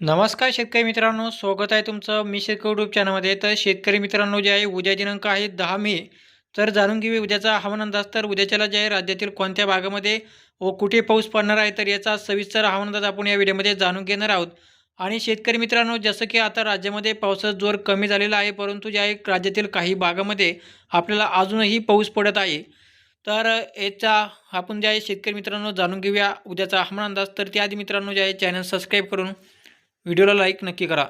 नमस्कार शेतकरी मित्रांनो स्वागत आहे तुमचं मी शेतकरी यूट्यूब चॅनलमध्ये. तर शेतकरी मित्रांनो जे आहे उद्या दिनांक आहे दहा मे. तर जाणून घेऊ उद्याचा हवामान अंदाज. तर उद्याच्याला जे आहे राज्यातील कोणत्या भागामध्ये व कुठे पाऊस पडणार आहे तर याचा सविस्तर हवामान अंदाज आपण या व्हिडिओमध्ये जाणून घेणार आहोत. आणि शेतकरी मित्रांनो जसं की आता राज्यामध्ये पावसाचा जोर कमी झालेला आहे परंतु जे आहे राज्यातील काही भागामध्ये आपल्याला अजूनही पाऊस पडत आहे. तर याचा आपण जे आहे शेतकरी मित्रांनो जाणून घेऊया उद्याचा हवामान अंदाज. तर त्याआधी मित्रांनो जे आहे चॅनल सबस्क्राईब करून व्हिडिओला लाईक नक्की करा.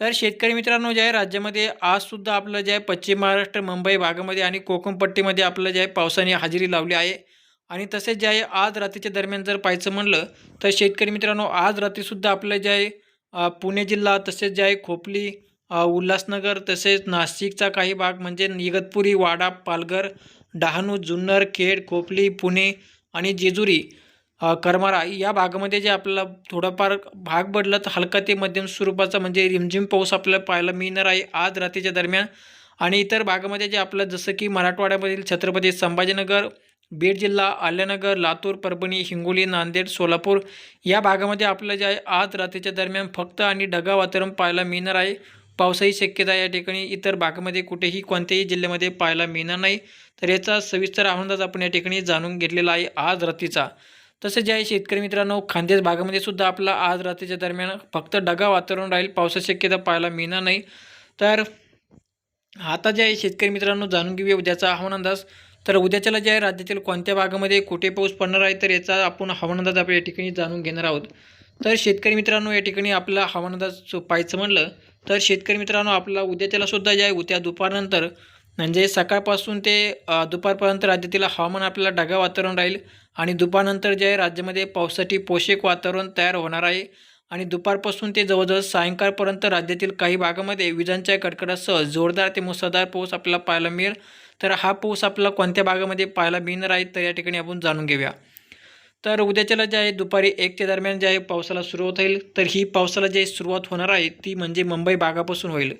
तर शेतकरी मित्रांनो जे आहे राज्यामध्ये आजसुद्धा आपलं जे आहे पश्चिम महाराष्ट्र मुंबई भागामध्ये आणि कोकणपट्टीमध्ये आपलं जे आहे पावसाने हजेरी लावली आहे. आणि तसेच जे आहे आज रात्रीच्या दरम्यान जर पाहायचं म्हणलं तर शेतकरी मित्रांनो आज रात्रीसुद्धा आपलं जे आहे पुणे जिल्हा तसेच जे आहे खोपली उल्हासनगर तसेच नाशिकचा काही भाग म्हणजे इगतपुरी वाडा पालघर डहाणू जुन्नर खेड खोपली पुणे आणि जेजुरी करमाळा या भागामध्ये जे आपल्याला थोडाफार भाग बदलत हलका ते मध्यम स्वरूपाचा म्हणजे रिमझिम पाऊस आपल्याला पाहायला मिळणार आहे आज रात्रीच्या दरम्यान. आणि इतर भागामध्ये जे आपलं जसं की मराठवाड्यामधील छत्रपती संभाजीनगर बीड जिल्हा आल्यानगर लातूर परभणी हिंगोली नांदेड सोलापूर या भागामध्ये आपलं जे आहे आज रात्रीच्या दरम्यान फक्त आणि ढगाळ वातावरण पाहायला मिळणार आहे. पावसाही शक्यता या ठिकाणी इतर भागामध्ये कुठेही कोणत्याही जिल्ह्यामध्ये पाहायला मिळणार नाही. तर याचा सविस्तर अंदाज आपण या ठिकाणी जाणून घेतलेला आहे आज रात्रीचा. तसेच जे आहे शेतकरी मित्रांनो खानदेश भागामध्ये सुद्धा आपला आज रात्रीच्या दरम्यान फक्त ढगा वातावरण राहील. पावसाची शक्यता पाहायला मिळणार नाही. तर आता जे आहे शेतकरी मित्रांनो जाणून घेऊया उद्याचा हवामान अंदाज. तर उद्याच्याला जे आहे राज्यातील कोणत्या भागामध्ये कुठे पाऊस पडणार आहे तर याचा आपण हवामान अंदाज आपण या ठिकाणी जाणून घेणार आहोत. तर शेतकरी मित्रांनो या ठिकाणी आपला हवामान अंदाज पाहायचं म्हणलं तर शेतकरी मित्रांनो आपला उद्याच्याला सुद्धा जे आहे उद्या दुपारनंतर म्हणजे सकाळपासून ते दुपारपर्यंत राज्यातील हवामान आपल्याला ढगाळ वातावरण राहील आणि दुपारनंतर जे आहे राज्यामध्ये पावसासाठी पोषक वातावरण तयार होणार आहे. आणि दुपारपासून ते जवळजवळ सायंकाळपर्यंत राज्यातील काही भागामध्ये विजांच्या कडकडासह जोरदार ते मुसळधार पाऊस आपल्याला पाहायला मिळेल. तर हा पाऊस आपल्याला कोणत्या भागामध्ये पाहायला मिळणार आहे तर या ठिकाणी आपण जाणून घेऊया. तर उद्याच्याला जे आहे दुपारी एकच्या दरम्यान जे आहे पावसाला सुरुवात होईल. तर ही पावसाला जे सुरुवात होणार आहे ती म्हणजे मुंबई भागापासून होईल.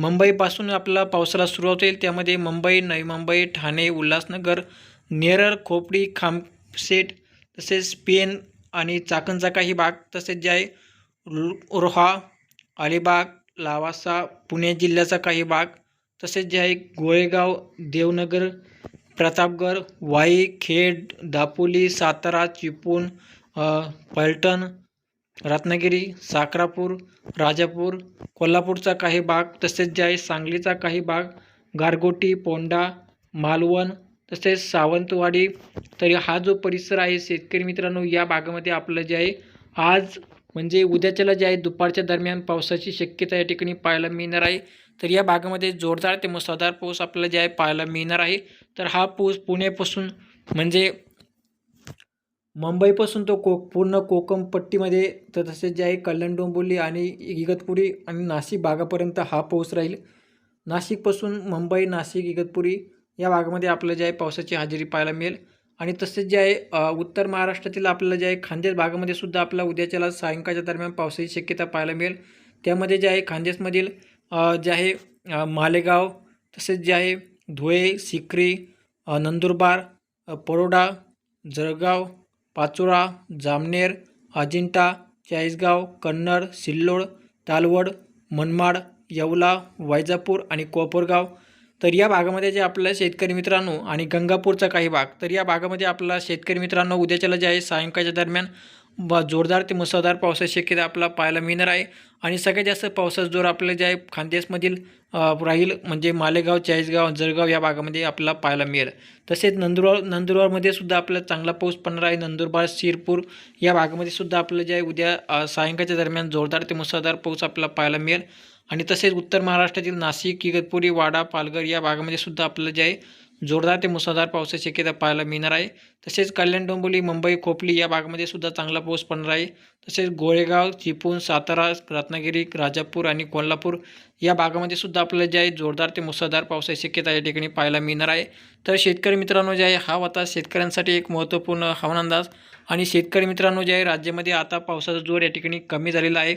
मुंबईपासून आपला पावसाला सुरुवात होईल. त्यामध्ये मुंबई नवी मुंबई ठाणे उल्हासनगर नेरळ खोपडी खामसेट तसेच पेन आणि चाकणचा काही भाग तसेच जे आहे रोहा अलिबाग लावासा पुणे जिल्ह्याचा काही भाग तसेच जे आहे गोळेगाव देवनगर प्रतापगड वाई खेड दापोली सातारा चिपळूण पलटण रत्नागिरी साखरापूर राजापूर कोल्हापूरचा काही भाग तसेच जे आहे सांगलीचा काही भाग गारगोटी पोंडा मालवण तसेच सावंतवाडी तरी हा जो परिसर आहे शेतकरी मित्रांनो या भागामध्ये आपलं जे आहे आज म्हणजे उद्याच्याला जे आहे दुपारच्या दरम्यान पावसाची शक्यता या ठिकाणी पाहायला मिळणार आहे. तर या भागामध्ये जोरदार ते मुसळधार पाऊस आपल्याला जे आहे पाहायला मिळणार आहे. तर हा पाऊस पुण्यापासून म्हणजे मुंबईपासून तो को पूर्ण कोकमपट्टीमध्ये तर तसेच जे आहे कल्याण डोंबिवली आणि इगतपुरी आणि नाशिक भागापर्यंत हा पाऊस राहील. नाशिकपासून मुंबई नाशिक इगतपुरी या भागामध्ये आपल्याला जे आहे पावसाची हजेरी पाहायला मिळेल. आणि तसेच जे आहे उत्तर महाराष्ट्रातील आपल्याला जे आहे खानदेश भागामध्ये सुद्धा आपल्याला उद्याच्याला सायंकाळच्या दरम्यान पावसाची शक्यता पाहायला मिळेल. त्यामध्ये जे आहे खानदेशमधील जे आहे मालेगाव तसेच जे आहे धुळे सिक्री नंदुरबार परोडा जळगाव पाचोरा जामनेर अजिंठा चाळीसगाव कन्नड सिल्लोड तालवड मनमाड येवला वैजापूर आणि कोपरगाव. तर या भागामध्ये जे आपल्या शेतकरी मित्रांनो आणि गंगापूरचा काही भाग तर या भागामध्ये आपला शेतकरी मित्रांनो उद्याच्याला जे आहे सायंकाळच्या दरम्यान ब जोरदार ते मुसळधार पावसाची शक्यता आपल्याला पाहायला मिळणार आहे. आणि सगळ्यात जास्त पावसाचा जोर आपलं जे आहे खानदेशमधील राहील म्हणजे मालेगाव चाळीसगाव जळगाव या भागामध्ये आपल्याला पाहायला मिळेल. तसेच नंदुरबार नंदुरबारमध्ये सुद्धा आपल्याला चांगला पाऊस पडणार आहे. नंदुरबार शिरपूर या भागामध्ये सुद्धा आपलं जे आहे उद्या सायंकाळच्या दरम्यान जोरदार ते मुसळधार पाऊस आपल्याला पाहायला मिळेल. आणि तसेच उत्तर महाराष्ट्रातील नाशिक इगतपुरी वाडा पालघर या भागामध्ये सुद्धा आपल्याला जे आहे जोरदार ते मुसळधार पावसाची शक्यता पाहायला मिळणार आहे. तसेच कल्याण डोंबिवली मुंबई खोपली या भागामध्ये सुद्धा चांगला पाऊस पडणार आहे. तसेच गोळेगाव चिपळूण सातारा रत्नागिरी राजापूर आणि कोल्हापूर या भागामध्ये सुद्धा आपल्याला जे आहे जोरदार ते मुसळधार पावसाची शक्यता या ठिकाणी पाहायला मिळणार आहे. तर शेतकरी मित्रांनो जे आहे हा होता शेतकऱ्यांसाठी एक महत्त्वपूर्ण हवामान अंदाज आणि शेतकरी मित्रांनो जे आहे राज्यामध्ये आता पावसाचा जोर या ठिकाणी कमी झालेला आहे.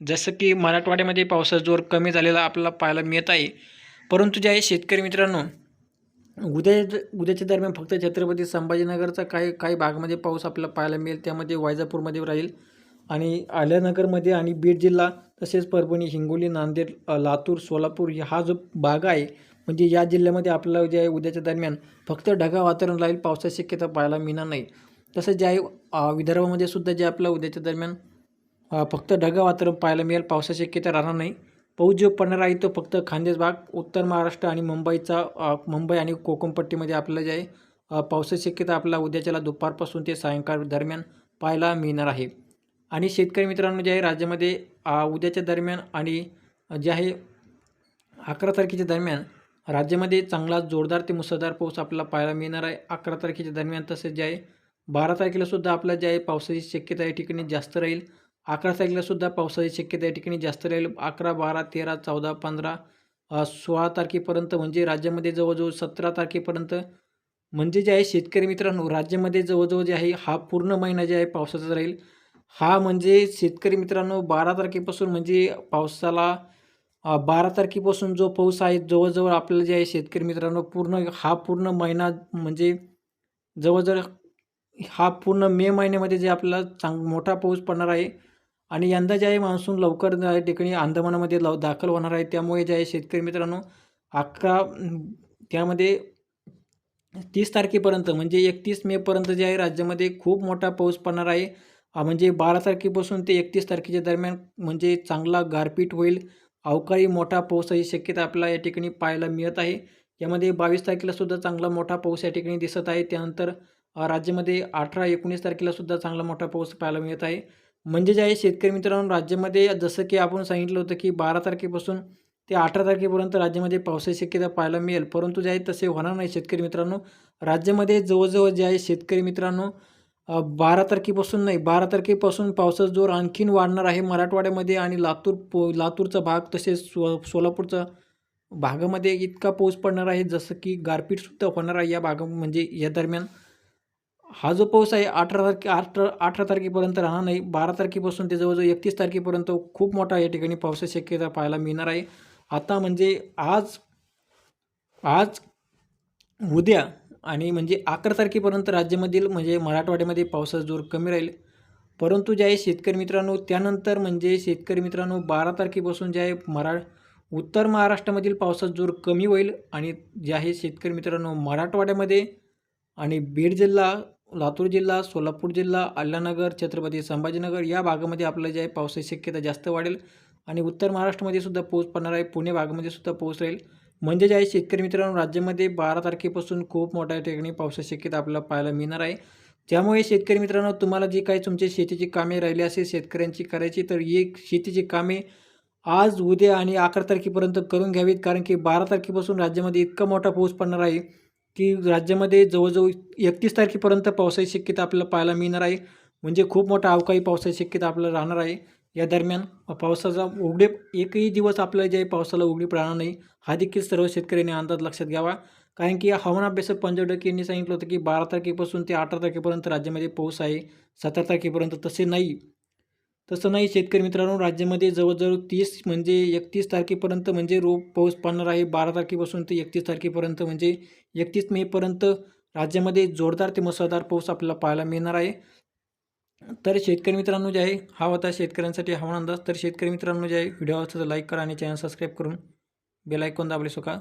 जसं की मराठवाड्यामध्ये पावसाचा जोर कमी झालेला आपल्याला पाहायला मिळत आहे. परंतु जे आहे शेतकरी मित्रांनो उद्या उद्याच्या दरम्यान फक्त छत्रपती संभाजीनगरचा काही काही भागामध्ये पाऊस आपल्याला पाहायला मिळेल. त्यामध्ये वायजापूरमध्ये राहील. आणि आल्यानगरमध्ये आणि बीड जिल्हा तसेच परभणी हिंगोली नांदेड लातूर सोलापूर हा जो भाग आहे म्हणजे या जिल्ह्यामध्ये आपल्याला जे आहे उद्याच्या दरम्यान फक्त ढगाळ वातावरण राहील. पावसाची शक्यता पाहायला मिळणार नाही. तसंच जे आहे विदर्भामध्ये सुद्धा जे आपलं उद्याच्या दरम्यान फक्त ढगाळ वातावरण पाहायला मिळेल. पावसाची शक्यता राहणार नाही. पाऊस जो पडणार आहे तो फक्त खानदेश भाग उत्तर महाराष्ट्र आणि मुंबईचा मुंबई आणि कोकणपट्टीमध्ये आपल्याला जे आहे पावसाची शक्यता आपल्याला उद्याच्याला दुपारपासून ते सायंकाळ दरम्यान पाहायला मिळणार आहे. आणि शेतकरी मित्रांनो जे आहे राज्यामध्ये उद्याच्या दरम्यान आणि जे आहे अकरा तारखेच्या दरम्यान राज्यामध्ये चांगला जोरदार ते मुसळधार पाऊस आपल्याला पाहायला मिळणार आहे. अकरा तारखेच्या दरम्यान तसेच जे आहे बारा तारखेला सुद्धा आपल्या जे आहे पावसाची शक्यता या ठिकाणी जास्त राहील. अकरा तारखेला सुद्धा पावसाची शक्यता या ठिकाणी जास्त राहील अकरा बारा तेरा चौदा पंधरा सोळा तारखेपर्यंत म्हणजे राज्यामध्ये जवळजवळ सतरा तारखेपर्यंत. म्हणजे जे आहे शेतकरी मित्रांनो राज्यामध्ये जवळजवळ जे आहे हा पूर्ण महिना जे आहे पावसाचा राहील. हा म्हणजे शेतकरी मित्रांनो बारा तारखेपासून म्हणजे पावसाला बारा तारखेपासून जो पाऊस आहे जवळजवळ आपल्याला जे आहे शेतकरी मित्रांनो पूर्ण हा पूर्ण महिना म्हणजे जवळजवळ हा पूर्ण मे महिन्यामध्ये जे आपल्याला चांग मोठा पाऊस पडणार आहे. आणि यंदा जे आहे मान्सून लवकर ज्या ठिकाणी अंदमानामध्ये लव दाखल होणार आहे. त्यामुळे जे आहे शेतकरी मित्रांनो अकरा त्यामध्ये तीस तारखेपर्यंत म्हणजे एकतीस मेपर्यंत जे आहे राज्यामध्ये खूप मोठा पाऊस पडणार आहे. म्हणजे बारा तारखेपासून ते एकतीस तारखेच्या दरम्यान म्हणजे चांगला गारपीट होईल. अवकाळी मोठा पावसाची शक्यता आपल्याला या ठिकाणी पाहायला मिळत आहे. यामध्ये बावीस तारखेला सुद्धा चांगला मोठा पाऊस या ठिकाणी दिसत आहे. त्यानंतर राज्यामध्ये अठरा एकोणीस तारखेला सुद्धा चांगला मोठा पाऊस पाहायला मिळत आहे. म्हणजे जे आहे शेतकरी मित्रांनो राज्यामध्ये जसं की आपण सांगितलं होतं की बारा तारखेपासून ते अठरा तारखेपर्यंत राज्यामध्ये पावसाची शक्यता पाहायला मिळेल. परंतु जे आहे तसे होणार नाही शेतकरी मित्रांनो. राज्यामध्ये जवळजवळ जे आहे शेतकरी मित्रांनो बारा तारखेपासून नाही बारा तारखेपासून पावसाचा जोर आणखीन वाढणार आहे मराठवाड्यामध्ये आणि लातूर पो लातूरचा भाग तसेच सो सोलापूरचा भागामध्ये इतका पाऊस पडणार आहे जसं की गारपीटसुद्धा होणार आहे या भागा म्हणजे या दरम्यान. हा जो पाऊस आहे अठरा तारखे अठरा अठरा तारखेपर्यंत राहणार नाही. बारा तारखेपासून ते जवळजवळ एकतीस तारखेपर्यंत खूप मोठा या ठिकाणी पावसाची शक्यता पाहायला मिळणार आहे. आता म्हणजे आज आज उद्या आणि म्हणजे अकरा तारखेपर्यंत राज्यामधील म्हणजे मराठवाड्यामध्ये पावसाचा जोर कमी राहील. परंतु जे आहे शेतकरी मित्रांनो त्यानंतर म्हणजे शेतकरी मित्रांनो बारा तारखेपासून जे आहे मरा उत्तर महाराष्ट्रामधील पावसाचा जोर कमी होईल आणि जे आहे शेतकरी मित्रांनो मराठवाड्यामध्ये आणि बीड जिल्हा लातूर जिल्हा सोलापूर जिल्हा अल्लानगर छत्रपती संभाजीनगर या भागामध्ये आपलं जे आहे पावसाची शक्यता जास्त वाढेल आणि उत्तर महाराष्ट्रामध्ये सुद्धा पाऊस पडणार आहे. पुणे भागामध्ये सुद्धा पाऊस राहील. म्हणजे जे आहे शेतकरी मित्रांनो राज्यामध्ये बारा तारखेपासून खूप मोठ्या ठिकाणी पावसाची शक्यता आपल्याला पाहायला मिळणार आहे. त्यामुळे शेतकरी मित्रांनो तुम्हाला जी काही तुमची शेतीची कामे राहिली असेल शेतकऱ्यांची करायची तर ही शेतीची कामे आज उद्या आणि अकरा तारखेपर्यंत करून घ्यावीत. कारण की बारा तारखेपासून राज्यामध्ये इतका मोठा पाऊस पडणार आहे. की राज्यामध्ये जवळजवळ एकतीस तारखेपर्यंत पावसाची शक्यता आपल्याला पाहायला मिळणार आहे. म्हणजे खूप मोठा अवकाळी पावसाची शक्यता आपल्याला राहणार आहे. या दरम्यान पावसाचा उघडीप एकही दिवस आपल्याला जे आहे पावसाला उघडीप राहणार नाही हा देखील सर्व शेतकऱ्यांनी अंदाज लक्षात घ्यावा. कारण की हवामान अभ्यासक पंजाब डक्के यांनी सांगितलं होतं की बारा तारखेपासून ते अठरा तारखेपर्यंत राज्यामध्ये पाऊस आहे. सतरा तारखेपर्यंत तसे नाही. तसं नाही शेतकरी मित्रांनो राज्यामध्ये जवळजवळ तीस म्हणजे एकतीस तारखेपर्यंत म्हणजे रोप पाऊस पडणार आहे. बारा तारखेपासून ते एकतीस तारखेपर्यंत म्हणजे एकतीस मेपर्यंत राज्यामध्ये जोरदार ते मुसळधार पाऊस आपल्याला पाहायला मिळणार आहे. तर शेतकरी मित्रांनो जे आहे हा होता शेतकऱ्यांसाठी हवामान अंदाज. तर शेतकरी मित्रांनो जे आहे व्हिडिओ आवडला तर लाईक करा आणि चॅनल सबस्क्राईब करून बेलायकॉन दाबले सुका